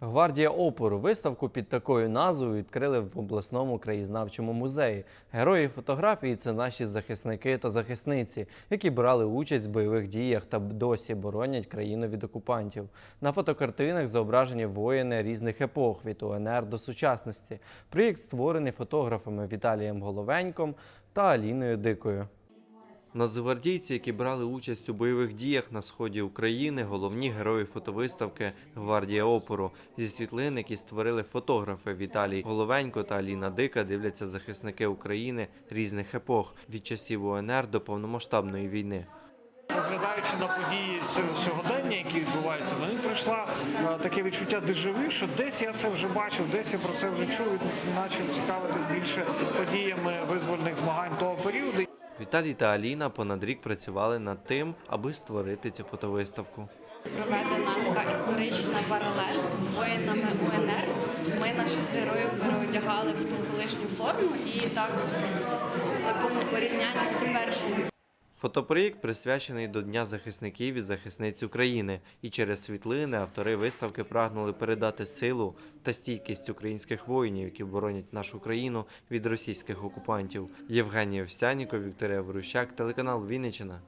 Гвардія опору виставку під такою назвою відкрили в обласному краєзнавчому музеї. Герої фотографії це наші захисники та захисниці, які брали участь в бойових діях та досі боронять країну від окупантів. На фотокартинах зображені воїни різних епох від УНР до сучасності. Проєкт створений фотографами Віталієм Головеньком та Аліною Дикою. Нацгвардійці, які брали участь у бойових діях на сході України, головні герої фотовиставки Гвардія опору. Зі світлин, які створили фотографи Віталій Головенько та Аліна Дика, дивляться захисники України різних епох від часів УНР до повномасштабної війни. Поглядаючи на події сьогодення, які відбуваються, мені прийшла е, таке відчуття дежавю, що десь я це вже бачив, десь я про це вже чув, і почав цікавитись більше подіями визвольних змагань того періоду. Віталій та Аліна понад рік працювали над тим, аби створити цю фотовиставку. проведена така історична паралель з воїнами УНР. Ми наших героїв переодягали в ту колишню форму і так в такому порівнянні з теперішнім. Фотопроєкт присвячений до Дня захисників і захисниць України, і через світлини автори виставки прагнули передати силу та стійкість українських воїнів, які боронять нашу країну від російських окупантів. Євгеній Овсяніков, Вікторія Ворущак, телеканал Вінниччина.